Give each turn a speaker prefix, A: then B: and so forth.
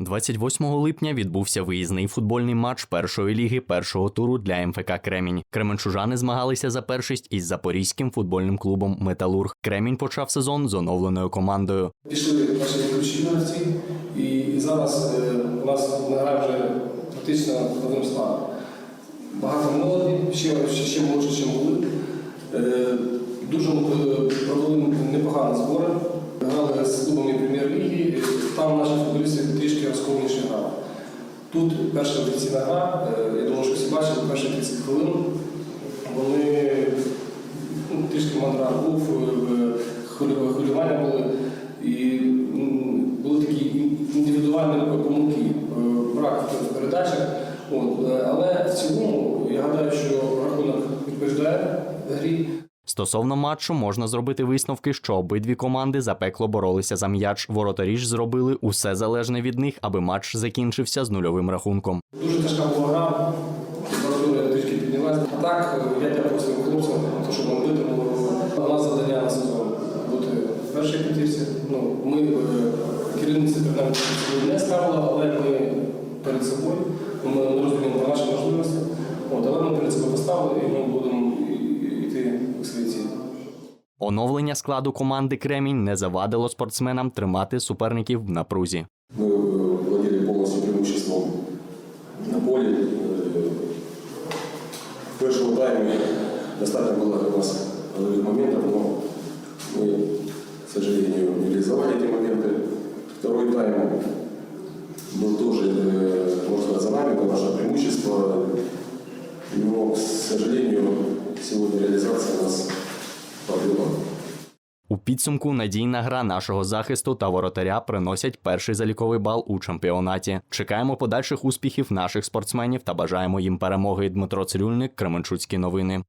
A: 28 липня відбувся виїзний футбольний матч першої ліги першого туру для МФК Кремінь. Кременчужани змагалися за першість із запорізьким футбольним клубом Металург. Кремінь почав сезон з оновленою командою.
B: Пішли наші гравці, і, зараз е, у нас грає вже практично одним складом. Багато молоді, ще, ще, молодше, ніж були. Е, дуже е, провели непогані збори. Грали з клубами прем'єр-ліги, там наші футболісти трішки розкованіше грали. Тут перша офіційна гра, е, я думаю, що всі бачили, перші 30 хвилин. Вони ну, трішки мандраж був, е, хвилювання були. І були такі індивідуальні помилки, е, брак в передачах. Але в цілому я гадаю, що рахунок відповідає грі.
A: Стосовно матчу можна зробити висновки, що обидві команди запекло боролися за м'яч. Воротарі ж зробили усе залежне від них, аби матч закінчився з нульовим рахунком.
B: Дуже тяжка була гра, температура трішки піднялася. Так, е, я дякую хлопцям, за те, що вони витримали. У нас завдання на сезон бути першій п'ятірці. Ну, ми е, керівниці принаймні не ставили, але ми перед собою. Ми розуміємо наші можливості. От, але ми перед собою поставили і ми будемо
A: Оновлення складу команди Кремінь не завадило спортсменам тримати суперників в напрузі.
C: Мы э, владели полностью преимуществом на поле. Э, В першому таймі достаточно было у нас голевых моментов, но мы, к сожалению, не реализовали эти моменты. Второй тайм был тоже, э, можно сказать, за нами, было наше преимущество. Но, к сожалению, сегодня реализация у нас подвела.
A: у підсумку надійна гра нашого захисту та воротаря приносять перший заліковий бал у чемпіонаті. Чекаємо подальших успіхів наших спортсменів та бажаємо їм перемоги. Дмитро Цирюльник, Кременчуцькі новини.